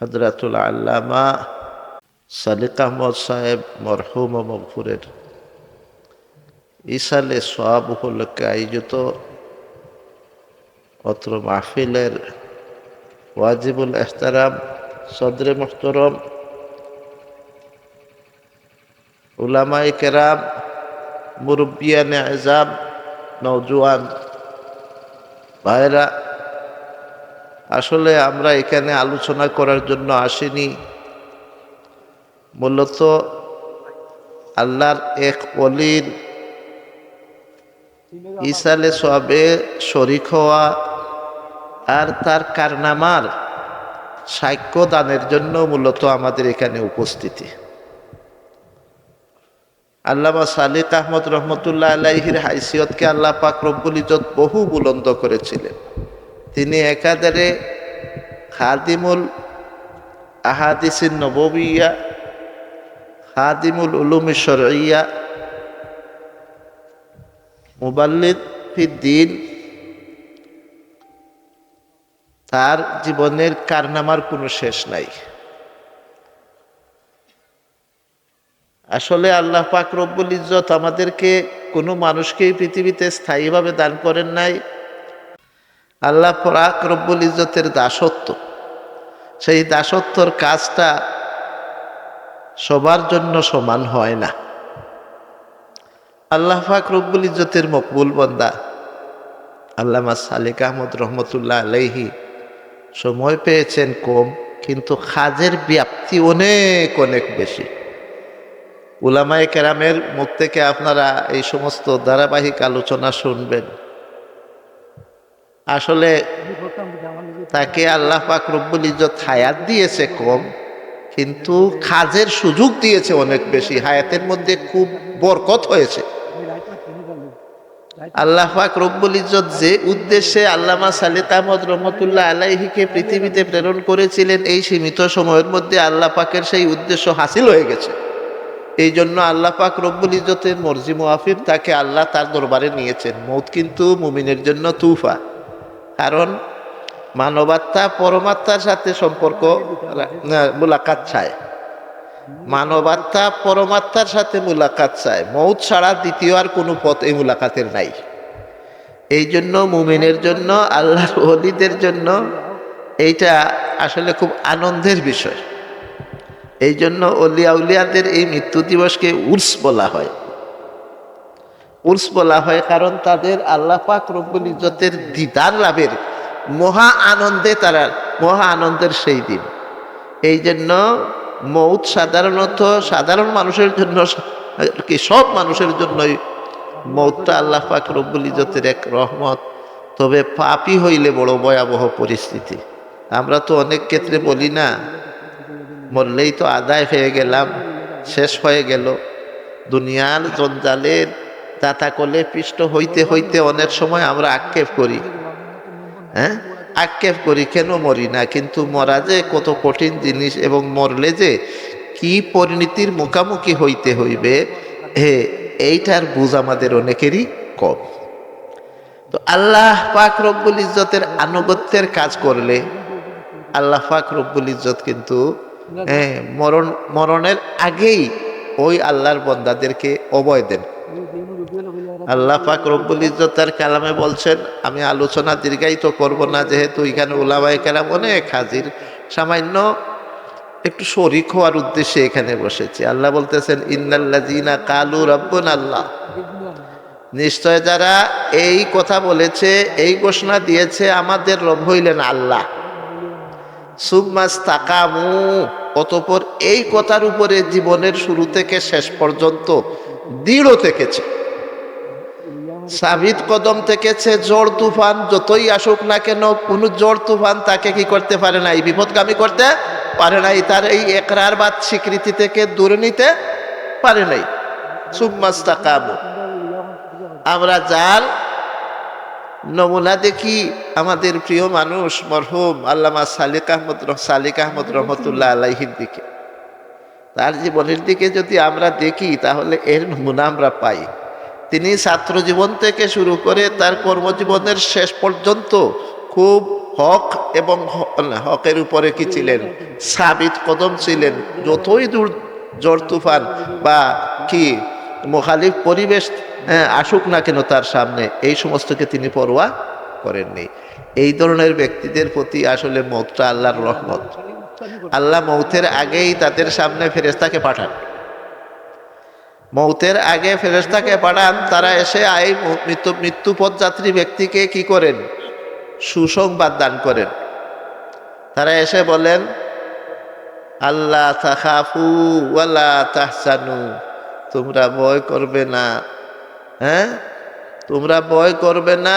হজরতুল আল্লামা সালিক আহমদ সাহেব মরহুম ও মগফুরের। ইসালে সব উপলক্ষে আয়োজিত অত্র মাহফিলের ওয়াজিবুল এহতারাম সদরে মোহতরম উলামাই কেরাম মুরব্বিয়ান এজাম নৌজওয়ান ভাইরা আসলে আমরা এখানে আলোচনা করার জন্য আসিনি। মূলত আল্লাহর এক অলির ইসালে সবে শরিক হওয়া আর তার কারনামার সাক্ষ্য দানের জন্য মূলত আমাদের এখানে উপস্থিতি। আল্লামা সালিক আহমদ রহমতুল্লাহ আলাইহির হাইসিয়তকে আল্লাহ পাক রব্বুল ইজত বহু বুলন্দ করেছিলেন। তিনি একাধারে খাদিমুল আহাদিসিন নববিয়া খাদিমুল উলুম শরইয়া, মুবাল্লিদ ফিদ্দিন তার জীবনের কারনামার কোনো শেষ নাই। আসলে আল্লাহ পাক রব্বুল ইজ্জত আমাদেরকে কোনো মানুষকেই পৃথিবীতে স্থায়ীভাবে দান করেন নাই। আল্লাহ পাক রব্বুল ইজ্জতের দাসত্ব। সেই দাসত্বর কাজটা সবার জন্য সমান হয় না। আল্লাহ পাক রব্বুল ইজ্জতের মকবুল বন্দা আল্লামা সালিক আহমদ রহমতুল্লাহ আলাইহি সময় পেয়েছেন কম, কিন্তু খাজের ব্যাপ্তি অনেক অনেক বেশি। উলামায়ে কেরামের মুখ থেকে আপনারা এই সমস্ত ধারাবাহিক আলোচনা শুনবেন। আসলে তাকে আল্লাহ পাক রব্বুল ইজ্জত হায়াত দিয়েছে কম, কিন্তু খাজের সুযোগ দিয়েছে অনেক বেশি। হায়াতের মধ্যে খুব বরকত হয়েছে। আল্লাহ পাক রব্বুল ইজ্জত যে উদ্দেশ্যে আল্লামা সালিক আহমদ রহমতুল্লাহ আলাইহিকে পৃথিবীতে প্রেরণ করেছিলেন, এই সীমিত সময়ের মধ্যে আল্লাহ পাকের সেই উদ্দেশ্য হাসিল হয়ে গেছে। এই জন্য আল্লাহ পাক রব্বুল ইজ্জতের মর্জি মুআফিক তাকে আল্লাহ তার দরবারে নিয়েছেন। মৌত কিন্তু মুমিনের জন্য তুফা। কারণ মানবাত্মা পরমাত্মার সাথে সম্পর্ক মুলাকাত চায়। মানবাত্মা পরমাত্মার সাথে মুলাকাত চায়। মৌত ছাড়া দ্বিতীয় আর কোনো পথ এই মুলাকাতের নাই। এই জন্য মুমিনের জন্য, আল্লাহর অলিদের জন্য এইটা আসলে খুব আনন্দের বিষয়। এই জন্য অলিয়া উলিয়াদের এই মৃত্যু দিবসকে উর্স বলা হয়। উর্স বলা হয়, কারণ তাদের আল্লাহ পাক রব্বুল ইজ্জতের দিদার লাভের মহা আনন্দে তারা, মহা আনন্দের সেই দিন। এই জন্য মৌত সাধারণত সাধারণ মানুষের জন্য, কি সব মানুষের জন্যই মৌতটা আল্লাহ পাক রব্বুল ইজতের এক রহমত। তবে পাপি হইলে বড় ভয়াবহ পরিস্থিতি। আমরা তো অনেক ক্ষেত্রে বলি না, মরলেই তো আদায় হয়ে গেলাম, শেষ হয়ে গেল। দুনিয়ার জঞ্জালের দাতা করলে পিষ্ট হইতে হইতে অনেক সময় আমরা আক্ষেপ করি। হ্যাঁ? আক্ষেপ করি, কেন মরি না? কিন্তু মরা যে কত কঠিন জিনিস এবং মরলে যে কি পরিণতির মুখামুখি হইতে হইবে, হে, এইটার বুঝ আমাদের অনেকেরই কম। তো আল্লাহ পাক রব্বুল ইজ্জতের আনুগত্যের কাজ করলে, আল্লাহ পাক রব্বুল ইজ্জত কিন্তু হ্যাঁ মরণ, মরণের আগেই ওই আল্লাহর বন্দাদেরকে অবয় দেন। আল্লাহ পাক রব্বুল ইজ্জত তার কালামে বলছেন, আমি আলোচনা দীর্ঘায়িত করব না, যেহেতু এখানে ওলামায় কালাম অনেক হাজির। সামান্য একটু শরিক হওয়ার উদ্দেশ্যে এখানে বসেছি। আল্লাহ বলতেছেন ইন্নাল্লাজিনা কালু রব্বন আল্লাহ নিশ্চয় যারা এই কথা বলেছে, এই ঘোষণা দিয়েছে, আমাদের রব হইলেন আল্লাহ। অতপর এই কথার উপরে জীবনের শুরু থেকে শেষ পর্যন্ত দৃঢ় থেকেছে। সাবিত কদম থেকেছে জোর তুফান যতই আসুক না কেন কোনো জ্বর তুফান তাকে কি করতে পারে না এই বিপদগামী করতে পারে নাই তার এই একরার বাদ স্বীকৃতি থেকে দূরে নিতে পারে নাই। সুম্মাস্তাকামু। আমরা যার নমুনা দেখি আমাদের প্রিয় মানুষ মরহুম আল্লামা সালিক আহমদ সালিক আহমদ রহমতুল্লাহ আলাইহির দিকে। তার জীবনের দিকে যদি আমরা দেখি তাহলে এর নমুনা আমরা পাই। তিনি ছাত্র জীবন থেকে শুরু করে তার কর্মজীবনের শেষ পর্যন্ত খুব হক এবং হকের উপরে কি ছিলেন? সাবিত কদম ছিলেন। যতই দূর জ্বর তুফান বা কি মোখালিফ পরিবেশ হ্যাঁ, আসুক না কেন তার সামনে এই সমস্তকে তিনি পরোয়া করেননি। এই ধরনের ব্যক্তিদের প্রতি আসলে মৌতটা আল্লাহর রহমত। আল্লাহ মৌতের আগেই তাদের সামনে ফেরেস্তাকে পাঠান। মৌতের আগে ফেরেস্তাকে পাঠান তারা এসে এই মৃত্যু মৃত্যুপথযাত্রী ব্যক্তিকে কি করেন? সুসংবাদ দান করেন। তারা এসে বলেন আল্লাহ তাহাফু ওয়ালা তাহসানু তোমরা ভয় করবে না। হ্যাঁ? তোমরা ভয় করবে না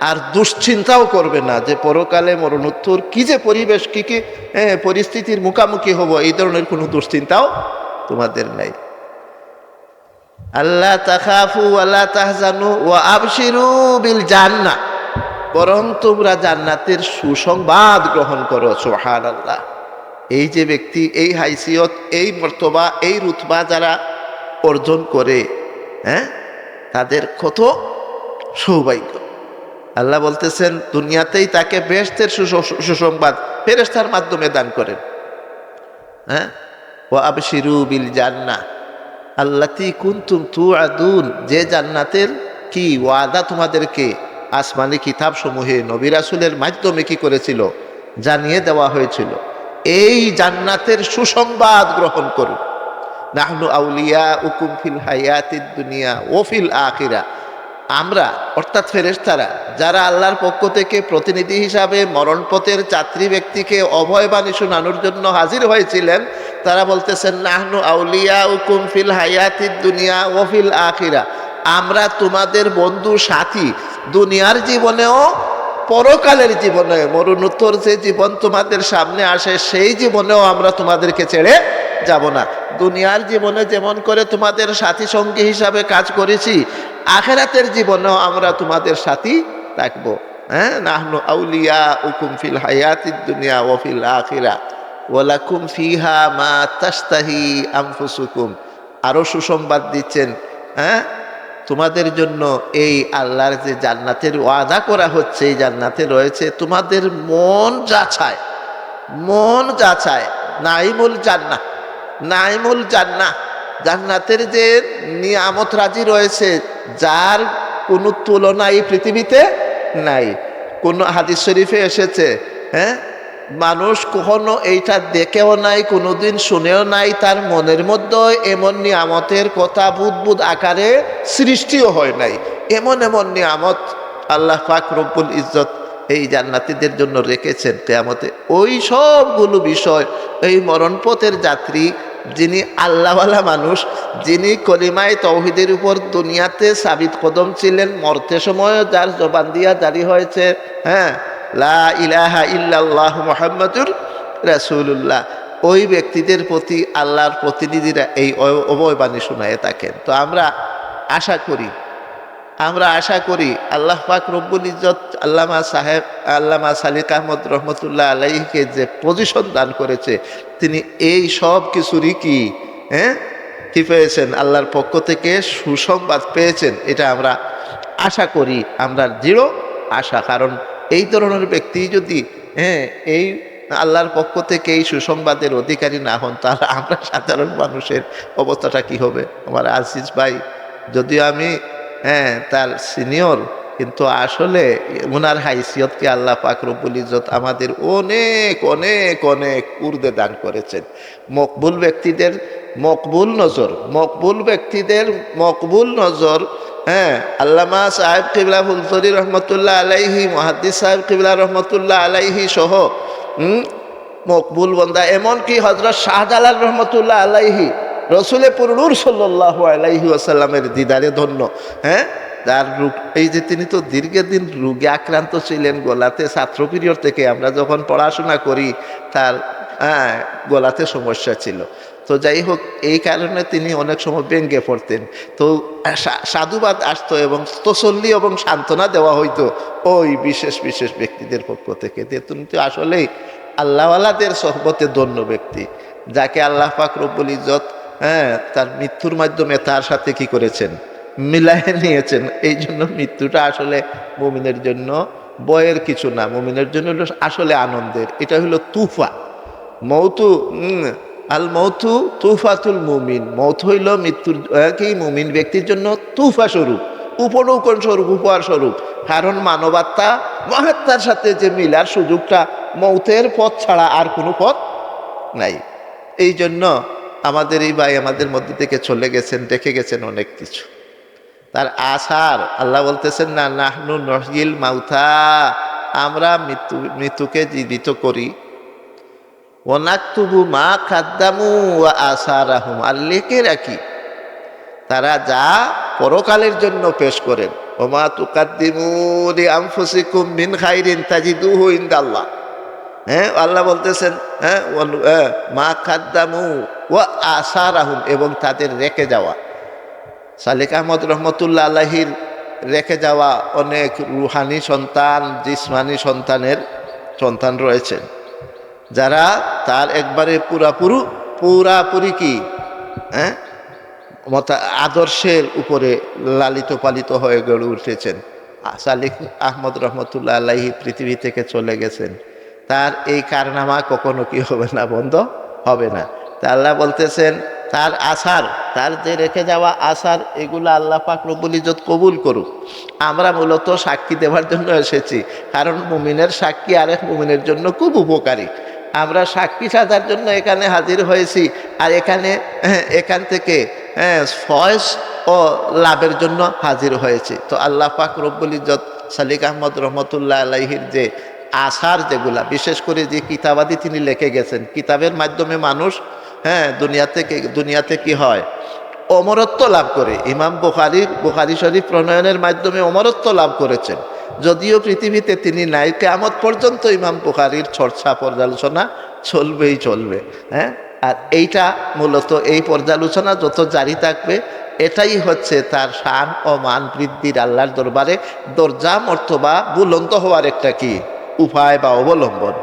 আর দুশ্চিন্তাও করবে না যে পরকালে মরণোত্তর কি যে পরিবেশ কী কী হ্যাঁ, পরিস্থিতির মুখামুখি হব এই ধরনের কোনো দুশ্চিন্তাও তোমাদের নাই। আল্লাহ তাখাফু আল্লাহ তাহজানু ও আবশিরু বিল জান্না বরং তোমরা জান্নাতের সুসংবাদ গ্রহণ করো সোহান আল্লাহ এই যে ব্যক্তি, এই হাইসিয়ত, এই মর্তবা, এই রুতবা যারা অর্জন করে হ্যাঁ তাদের কত সৌভাগ্য। আল্লাহ বলতেছেন, দুনিয়াতেই তাকে বেহেস্তের সুস- সুসংবাদ ফেরেস্তার মাধ্যমে দান করেন। হ্যাঁ ও আবশিরু বিল জান্না আল্লাতি কুন্তুম তু আদুন যে জান্নাতের কি ওয়াদা তোমাদেরকে আসমানি কিতাব সমূহে নবী রাসুলের মাধ্যমে কি করেছিল? জানিয়ে দেওয়া হয়েছিল। এই জান্নাতের সুসংবাদ গ্রহণ করুন। নাহনু আউলিয়া উকুম ফিল হায়াতিদ দুনিয়া ও ফিল আখিরা। আমরা, অর্থাৎ ফেরেশতারা, যারা আল্লাহর পক্ষ থেকে প্রতিনিধি হিসাবে মরণপথের যাত্রী ব্যক্তিকে অভয় বাণী শোনানোর জন্য হাজির হয়েছিলেন, তারা বলতেছেন, নাহনু আউলিয়া উকুম ফিল হায়াতিদ দুনিয়া ও ফিল আখিরা। আমরা তোমাদের বন্ধু সাথী, দুনিয়ার জীবনেও, পরকালের জীবনে মরণোত্তর যে জীবন তোমাদের সামনে আসে, সেই জীবনেও আমরা তোমাদেরকে ছেড়ে যাব না। দুনিয়ার জীবনে যেমন করে তোমাদের সাথী সঙ্গী হিসাবে কাজ করেছি আখেরাতের জীবনেও আমরা তোমাদের সাথী থাকব। হ্যাঁ? নাহনু আউলিয়া উকুম ফিল হায়াতিদ দুনিয়া ও ফিল আখিরা ওয়ালাকুম ফিহা মা তাস্তাহি আনফুসুকুম। আরও সুসংবাদ দিচ্ছেন হ্যাঁ? তোমাদের জন্য এই আল্লাহর যে জান্নাতের ওয়াদা করা হচ্ছে, এই জান্নাতে রয়েছে, তোমাদের মন যাচায় মন যাচায় নাইমুল জান্না নাইমুল জান্না জান্নাতের যে নিয়ামত রাজি রয়েছে, যার কোনো তুলনা এই পৃথিবীতে নাই। কোন হাদিস শরীফে এসেছে হ্যাঁ? মানুষ কখনো এইটা দেখেও নাই, কোনোদিন শুনেও নাই, তার মনের মধ্যে এমন নিয়ামতের কথা বুদবুদ আকারে সৃষ্টিও হয় নাই। এমন এমন নিয়ামত আল্লাহ পাক রব্বুল ইজ্জত এই জান্নাতীদের জন্য রেখেছেন। কেয়ামতে ওই সবগুলো বিষয়, এই মরণপথের যাত্রী যিনি আল্লাহওয়ালা মানুষ, যিনি কলিমায় তৌহিদের উপর দুনিয়াতে সাবিত কদম ছিলেন, মরতে সময় যার জবান দিয়া জারি হয়েছে হ্যাঁ? লা ইলাহা ইল্লাল্লাহ মোহাম্মদুর রাসূলুল্লাহ। ওই ব্যক্তিদের প্রতি আল্লাহর প্রতিনিধিরা এই অবয়বাণী শোনায় থাকেন। তো আমরা আশা করি আমরা আশা করি আল্লাহ পাক রব্বুল ইজ্জত আল্লামা সাহেব, আল্লামা সালিক আহমদ রহমতুল্লাহ আলাইকে যে পজিশন দান করেছে, তিনি এই সব কিছুরই কি হ্যাঁ? কী পেয়েছেন? আল্লাহর পক্ষ থেকে সুসংবাদ পেয়েছেন, এটা আমরা আশা করি, আমরা দৃঢ় আশা। কারণ এই ধরনের ব্যক্তি যদি হ্যাঁ এই আল্লাহর পক্ষ থেকে এই সুসংবাদের অধিকারী না হন, তাহলে আমরা সাধারণ মানুষের অবস্থাটা কি হবে? আমার আজিজ ভাই, যদিও আমি হ্যাঁ তার সিনিয়র কিন্তু আসলে ওনার হাইসিয়তকে আল্লাহ পাক রব্বুল ইজ্জত আমাদের অনেক অনেক অনেক উর্দে দান করেছেন। মকবুল ব্যক্তিদের মকবুল নজর, মকবুল ব্যক্তিদের মকবুল নজর হ্যাঁ আল্লামা সাহেব কিবলা ফুলতরি রহমতুল্লাহ আলাইহি, মহাদ্দিস সাহেব কিবলা রহমতুল্লাহ আলাইহি সহ মকবুল বন্দা, এমনকি হজরত শাহজালাল রহমতুল্লাহ আলাইহি রসুলে পুরুর সাল্লাহ আলাইহি আসাল্লামের দিদারে ধন্য হ্যাঁ? তার রোগ, এই যে তিনি তো দীর্ঘদিন রোগে আক্রান্ত ছিলেন, গোলাতে ছাত্র পিরিয়ড থেকে আমরা যখন পড়াশোনা করি, তার হ্যাঁ গোলাতে সমস্যা ছিল। তো যাই হোক, এই কারণে তিনি অনেক সময় ব্যঙ্গে পড়তেন। তো সাধুবাদ আসতো এবং তসল্লি এবং সান্ত্বনা দেওয়া হইতো ওই বিশেষ বিশেষ ব্যক্তিদের পক্ষ থেকে। তুমি তো আসলেই আল্লাহওয়ালাদের সহবতে ধন্য ব্যক্তি, যাকে আল্লাহ পাক ইজত হ্যাঁ তার মৃত্যুর মাধ্যমে তার সাথে কি করেছেন? মিলাই নিয়েছেন। এই জন্য মৃত্যুটা আসলে মুমিনের জন্য বয়ের কিছু না। মুমিনের জন্য হলো আসলে আনন্দের। এটা হলো তুফা। মৌতু আল মৌথু তুফাতুল মুমিন। মৌথ হইল মৃত্যুর কি? মুমিন ব্যক্তির জন্য তুফা স্বরূপ উপনৌকন স্বরূপ, উপহার স্বরূপ। কারণ মানবাত্মা মহাত্মার সাথে যে মিলার সুযোগটা মৌতের পথ ছাড়া আর কোনো পথ নাই। এই জন্য আমাদের এই ভাই আমাদের মধ্যে থেকে চলে গেছেন, দেখে গেছেন অনেক কিছু। তার আসার, আল্লাহ বলতেছেন, না, নাহনু নহিল মাউথা আমরা মৃত্যু, মৃত্যুকে জীবিত করি। ওনাক্তুবু মা খাদ্দামু আসার আহম আর লেখে রাখি, তারা যা পরকালের জন্য পেশ করেন। ওমা তুকাদ্দিমু লি আনফুসিকুম মিন খাইরিন তাজিদুহু ইনদাল্লাহ। হ্যাঁ আল্লাহ বলতেছেন হ্যাঁ মা খাদ্দামু ও আশা আহম এবং তাদের রেখে যাওয়া। সালেক আহমদ রহমতুল্লাহ আলাহির রেখে যাওয়া অনেক রুহানি সন্তান, জিসমানি সন্তানের সন্তান রয়েছেন যারা তার একবারে পুরাপুরু, পুরাপুরি কি হ্যাঁ মতা আদর্শের উপরে লালিত পালিত হয়ে গড়ে উঠেছেন। সালিক আহমদ রহমতুল্লাহ আলাহি পৃথিবী থেকে চলে গেছেন। তার এই কারনামা কখনো কি হবে না বন্ধ হবে না। তা আল্লাহ বলতেছেন তার আসার তার যে রেখে যাওয়া আসার এগুলো আল্লাহ পাক রব্বুল ইজ্জত কবুল করুক। আমরা মূলত সাক্ষী দেওয়ার জন্য এসেছি কারণ মুমিনের সাক্ষী আরেক মুমিনের জন্য খুব উপকারী। আমরা সাক্ষী সাজার জন্য এখানে হাজির হয়েছি আর এখানে হ্যাঁ, এখান থেকে হ্যাঁ, ফয়েজ ও লাভের জন্য হাজির হয়েছি। তো আল্লাহ পাক রব্বুল ইজ্জত সালিক আহমদ রহমতুল্লাহ আলাইহির যে আসার যেগুলা, বিশেষ করে যে কিতাবাদি তিনি লিখে গেছেন, কিতাবের মাধ্যমে মানুষ হ্যাঁ দুনিয়া থেকে দুনিয়াতে কি হয়। অমরত্ব লাভ করে। ইমাম বুখারির, বুখারি শরীফ প্রণয়নের মাধ্যমে অমরত্ব লাভ করেছেন। যদিও পৃথিবীতে তিনি নাই কেমত পর্যন্ত ইমাম বুখারির চর্চা পর্যালোচনা চলবেই চলবে হ্যাঁ? আর এইটা মূলত এই পর্যালোচনা যত জারি থাকবে, এটাই হচ্ছে তার শান ও মান বৃদ্ধির আল্লাহর দরবারে দরজা মর্তবা বুলন্ত হওয়ার একটা কি? উপায় বা অবলম্বন।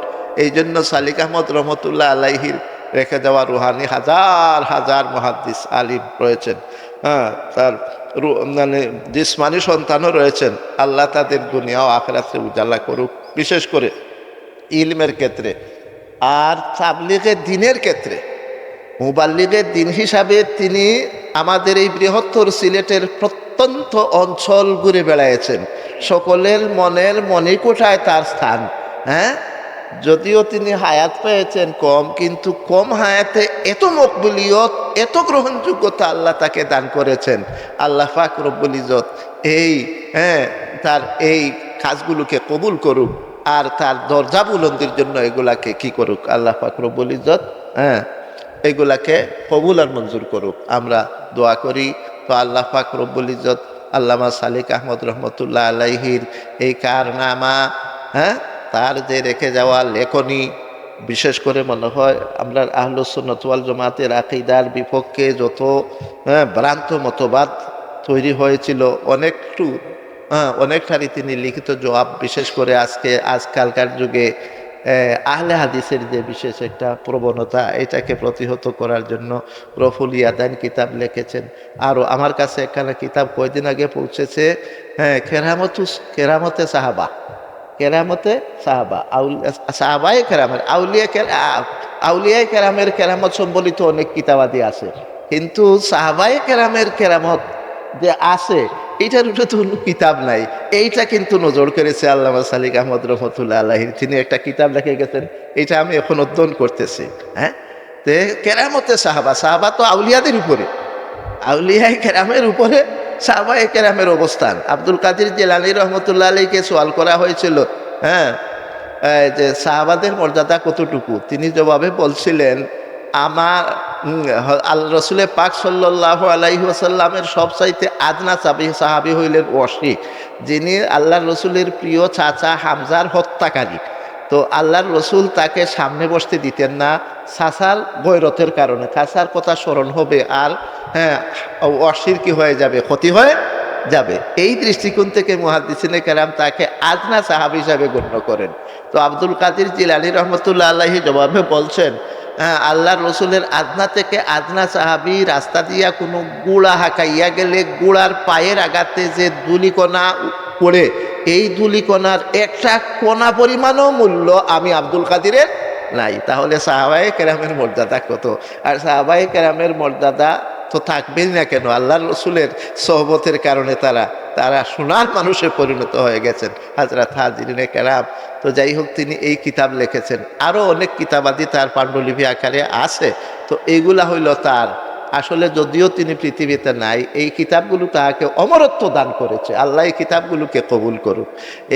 এই জন্য সালিক আহমদ রহমতুল্লাহ আলাইহির রেখে যাওয়া রুহানি হাজার হাজার মহাদ্দিস আলিম রয়েছেন। হ্যাঁ তার মানে জিসমানি সন্তানও রয়েছেন। আল্লাহ তাদের দুনিয়া ও আখেরাতে উজালা করুক। বিশেষ করে ইলমের ক্ষেত্রে আর তাবলিগের দিনের ক্ষেত্রে। মুবাল্লিগের দিন হিসাবে তিনি আমাদের এই বৃহত্তর সিলেটের প্রত্যন্ত অঞ্চল ঘুরে বেড়াইছেন সকলের মনের মণিকোঠায় তার স্থান হ্যাঁ? যদিও তিনি হায়াত পেয়েছেন কম, কিন্তু কম হায়াতে এত মকবুলিয়ত, এত গ্রহণযোগ্যতা আল্লাহ তাকে দান করেছেন। আল্লাহ পাক রব্বুল ইজত এই হ্যাঁ তার এই কাজগুলোকে কবুল করুক আর তার দরজা বুলন্দির জন্য এগুলাকে কি করুক? আল্লাহ পাক রব্বুল ইজত হ্যাঁ এগুলাকে কবুল আর মঞ্জুর করুক। আমরা দোয়া করি তো আল্লাহ পাক রব্বুল ইজত আল্লামা সালিক আহমদ রহমতুল্লাহ আলাইহির এই কারনামা হ্যাঁ? তার যে রেখে যাওয়া লেখনী বিশেষ করে মনে হয় আমরা আহলুসুন্নতওয়াল জমাতের আকিদার বিপক্ষে যত হ্যাঁ, ভ্রান্ত মতবাদ তৈরি হয়েছিল অনেকটু হ্যাঁ অনেকটারই তিনি লিখিত জবাব বিশেষ করে আজকে আজকালকার যুগে আহলে হাদিসের যে বিশেষ একটা প্রবণতা, এটাকে প্রতিহত করার জন্য রফুল ইয়াদান কিতাব লিখেছেন। আরও আমার কাছে একখানা কিতাব কয়দিন আগে পৌঁছেছে হ্যাঁ কেরামতুস কেরামতে সাহাবা কেরামতে সাহাবা, আউল সাহাবাই কেরামের, আউলিয়া আউলিয়াই কেরামের কেরামত সম্বলিত অনেক কিতাবাদি আছে। কিন্তু সাহাবাই কেরামের কেরামত যে আছে এইটার উপরে তো কোনো কিতাব নাই। এইটা কিন্তু নজর করেছে আল্লামা সালিক আহমদ রহমতুল্লাহ আল্লাহির তিনি একটা কিতাব লিখে গেছেন এইটা আমি এখন অধ্যয়ন করতেছি হ্যাঁ? তে কেরামতে সাহাবা সাহাবা তো আউলিয়াদের উপরে। আউলিয়াই কেরামের উপরে সাহাবাই কেরামের অবস্থান। আব্দুল কাদির জেলানি রহমতুল্লাহ আলীকে সোয়াল করা হয়েছিল হ্যাঁ? যে সাহাবাদের মর্যাদা কতটুকু? তিনি জবাবে বলছিলেন, আমার আল রসুলে পাক সাল্লাহ আলাইহি আসাল্লামের সবচাইতে আদনা চাবি সাহাবি হইলেন ওয়াসি, যিনি আল্লাহ রসুলের প্রিয় চাচা হামজার হত্যাকারী। তো আল্লাহর রসুল তাকে সামনে বসতে দিতেন না সাসার গৈরথের কারণে। চাচার কথা স্মরণ হবে আর হ্যাঁ অশির কি হয়ে যাবে, ক্ষতি হয়ে যাবে। এই দৃষ্টিকোণ থেকে মুহাদ্দিসিনে কেরাম তাকে আজনা সাহাব হিসাবে গণ্য করেন। তো আব্দুল কাদির জিলানি রহমতুল্লাহ আল্লাহি জবাবে বলছেন হ্যাঁ আল্লাহর রসুলের আদনা থেকে আদনা সাহাবি রাস্তা দিয়া কোনো গুড়া হাঁকাইয়া গেলে গুড়ার পায়ের আঘাতে যে দুলিকণা পড়ে, এই ধুলিকণার একটা কণা পরিমাণও মূল্য আমি আব্দুল কাদিরের নাই। তাহলে সাহাবাই কেরামের মর্যাদা কত? আর সাহাবাই কেরামের মর্যাদা তো থাকবেই না কেন? আল্লাহ রসুলের সহবতের কারণে তারা তারা সোনার মানুষে পরিণত হয়ে গেছেন হাজরাত হাজিরিনে কেরাম তো যাই হোক তিনি এই কিতাব লিখেছেন। আরও অনেক কিতাবাদি তার পাণ্ডুলিপি আকারে আছে। তো এইগুলা হইল তার। আসলে যদিও তিনি পৃথিবীতে নাই, এই কিতাবগুলো তাহাকে অমরত্ব দান করেছে। আল্লাহ এই কিতাবগুলোকে কবুল করুক।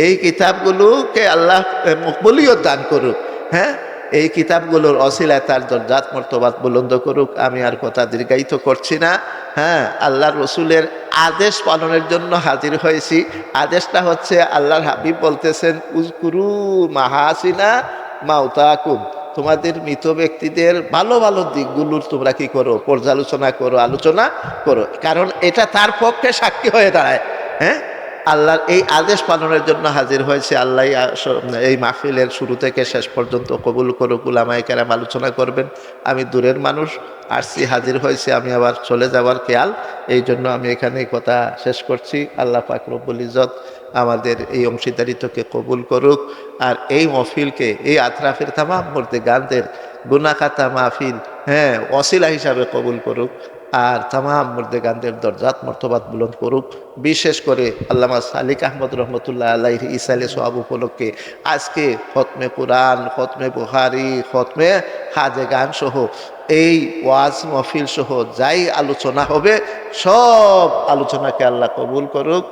এই কিতাবগুলোকে আল্লাহ মকবুলিয়ত দান করুক। হ্যাঁ? এই কিতাবগুলোর অশিলায় তার দরজাত মর্তবাদ বুলন্দ করুক, আমি আর কথা দীর্ঘায়িত করছি না। হ্যাঁ আল্লাহর রসুলের আদেশ পালনের জন্য হাজির হয়েছি। আদেশটা হচ্ছে, আল্লাহর হাবিব বলতেছেন উজকুরু মাহাসিনা মাউতাকুম। তোমাদের মৃত ব্যক্তিদের ভালো ভালো দিকগুলোর তোমরা কি করো? পর্যালোচনা করো, আলোচনা করো। কারণ এটা তার পক্ষে সাক্ষী হয়ে দাঁড়ায়। হ্যাঁ? আল্লাহর এই আদেশ পালনের জন্য হাজির হয়েছে। আল্লাহ এই মাহফিলের শুরু থেকে শেষ পর্যন্ত কবুল করুক, উলামায় কেরাম আলোচনা করবেন। আমি দূরের মানুষ, আসছি, হাজির হয়েছে, আমি আবার চলে যাওয়ার খেয়াল। এই জন্য আমি এখানে কথা শেষ করছি। আল্লাহ পাক রব্বুল ইজত আমাদের এই অংশীদারিত্বকে কবুল করুক। আর এই মহফিলকে, এই আতরাফের তামাম মূর্তি গানদের গুনাকাতা মাহফিল হ্যাঁ অশিলা হিসাবে কবুল করুক। আর তামাম মুর্দে গানদের দরজাত মর্তবাদ বুলন্দ করুক। বিশেষ করে আল্লামা সালিক আহমদ রহমতুল্লাহ আল্লাহ ইসাইলে সোহাব উপলক্ষে আজকে খতমে কোরআন, খতমে বুহারি খতমে হাজে গান সহ এই ওয়াজ মহফিল সহ যাই আলোচনা হবে সব আলোচনাকে আল্লাহ কবুল করুক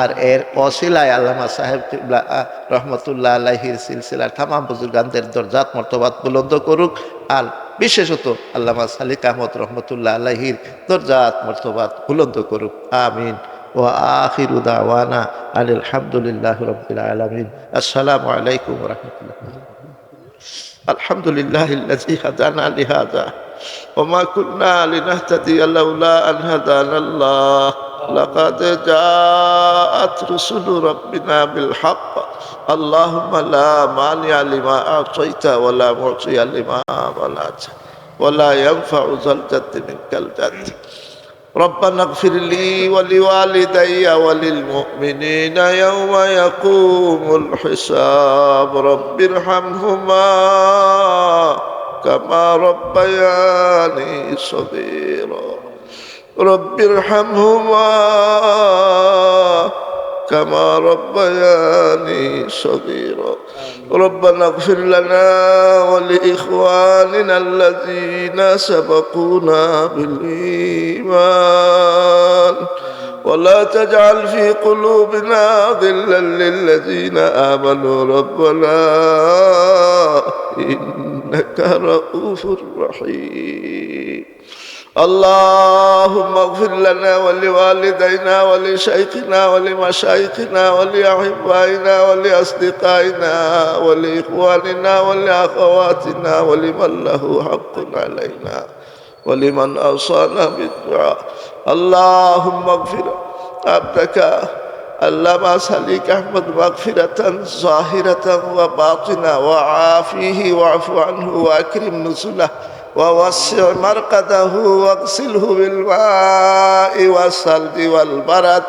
আর এর অশিলায় আল্লামা সাহেব কিবলা, আহ, রহমতুল্লাহ আল্লাহির সিলসিলার তামাম বুজুর্গানদের দরজাত মর্তবাদ বুলন্দ করুক আর বিশেষত আল্লামা সালিক আহমদ রহমতুল্লাহ আল্লাহির দরজাত মর্তবাদ বুলন্দ করুক আমিন ও আখির দাওয়ানা আলহামদুলিল্লাহ রবিল আলমিন আসসালামু আলাইকুম রহমতুল্লাহ الحمد لله الذي هدانا لهذا وما كنا لنهتدي لولا أن هدانا الله لقد جاءت رسل ربنا بالحق اللهم لا مانع لما أعطيت ولا معطي لما منعت ولا ينفع ذا الجد منك الجد ربنا اغفر لي ولوالدي وللمؤمنين يوم يقوم الحساب رب ارحمهما كما ربياني صغيرا. رب ارحمهما كما ربياني صغيرا. ربنا اغفر لنا ولإخواننا الذين سبقونا بالإيمان. ولا تجعل في قلوبنا غلا للذين آمنوا. ربنا إنك رؤوف رحيم اللهم اغفر لنا ولوالدينا ولشيخنا ولمشايخنا ولأحبائنا ولأصدقائنا ولإخواننا ولأخواتنا ولمن له حق علينا ولمن أوصانا بالدعاء اللهم اغفر عبدك اللهم سليك أحمد مغفرة ظاهرة وباطنة وعافيه واعف عنه وأكرم نزله ووسع مرقده واغسله بالماء والثلج والبرد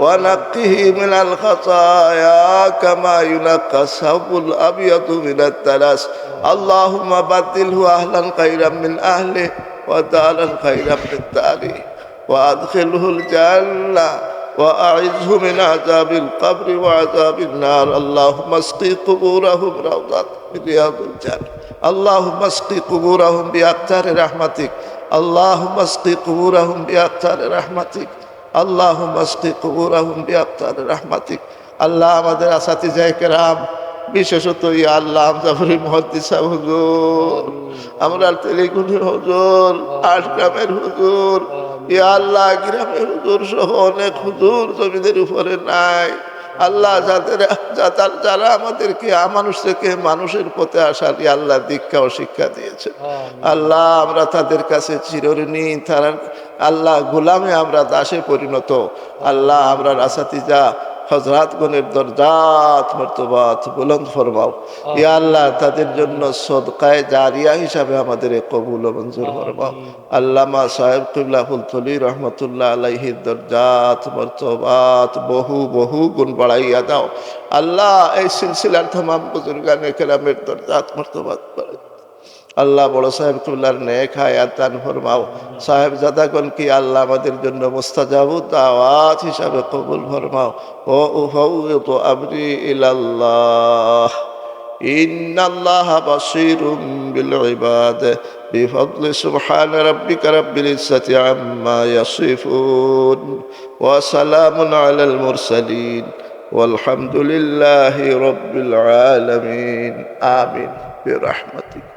ونقه من الخطايا كما ينقى الثوب الأبيض من الدنس اللهم بدله أهلا خيرا من أهله ودارا خيرا من داره وأدخله الجنة. واعذه من عذاب القبر وعذاب النار اللهم اسقي قبورهم روضه من رياض الجنه اللهم اسقي قبورهم باقطار رحمتك اللهم اسقي قبورهم باقطار رحمتك اللهم اسقي قبورهم باقطار رحمتك আল্লাহ আমাদের আসাতি জায় কেরাম বিশেষত ইয়া আল্লাহ আমজাফরি মহাদ্দিসা হুজুর আমরা তেলেগুনি হুজুর আট গ্রামের হুজুর ইয়া আল্লাহ গ্রামের হুজুর সহ অনেক হুজুর জমিদের উপরে নাই। আল্লাহ যাদের যারা যারা আমাদেরকে মানুষ থেকে মানুষের পথে আসার আল্লাহ দীক্ষা ও শিক্ষা দিয়েছে আল্লাহ আমরা তাদের কাছে চিরঋণী তারা আল্লাহ গোলামে আমরা দাসে পরিণত। আল্লাহ আমরা রাসাতিজা হজরাত গণের দরজাত মর্তবাত বুলন্দ ফরমাও। ইয়া আল্লাহ তাদের জন্য সদকায় জারিয়া হিসাবে আমাদের কবুল ও মঞ্জুর ফরমাও। আল্লামা সাহেব কিবলা ফুলতলি রহমতুল্লাহ আলাইহির দরজাত মর্তবাত বহু বহু গুণ বাড়াইয়া দাও। আল্লাহ এই সিলসিলার তমাম বুজুর্গানে কেরামের দরজাত মর্তবাত বাড়াই আল্লাহ বড় সাহেব কুল্লার নেক হায়াত দান ফরমাও সাহেব জাদাগণ কি আল্লাহ আমাদের জন্য মুস্তাজাবু দাওয়াত হিসাবে কবুল ফরমাও ও উহাউত আমরি ইলাল্লাহ إن الله بصير بالعباد بفضل سبحان ربك رب العزة عما يصفون وسلام على المرسلين والحمد لله رب العالمين آمين برحمتك